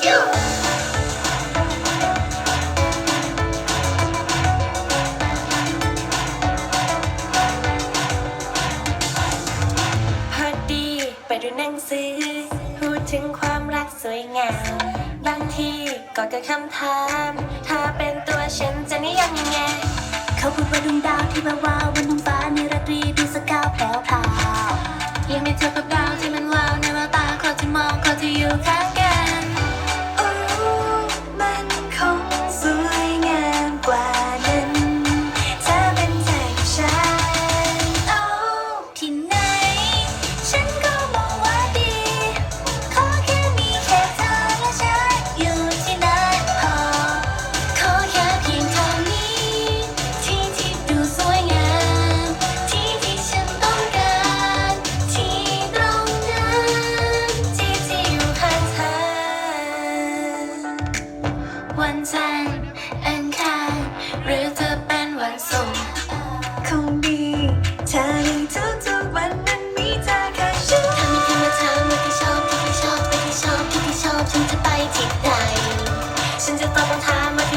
พอดีไปดูหนังสือ พูถึงความรักสวยงาม บางทีก็เกิดคำถาม ถ้าเป็นตัวฉันจะนิยามยังไง เขาพูดว่าดวงดาวที่แาววาวันท้องฟ้าในิราตรี วันจันทร์อังคารหรือเธอเป็นวันศุกร์คงดีเธอในทุกๆวันนั้นมีเธอแค่ฉันถ้ามีเธอมาเธอมาที่ชอบที่ชอบที่ชอบที่ชอบฉันจะไปที่ใดฉันจะตอบคำถามมา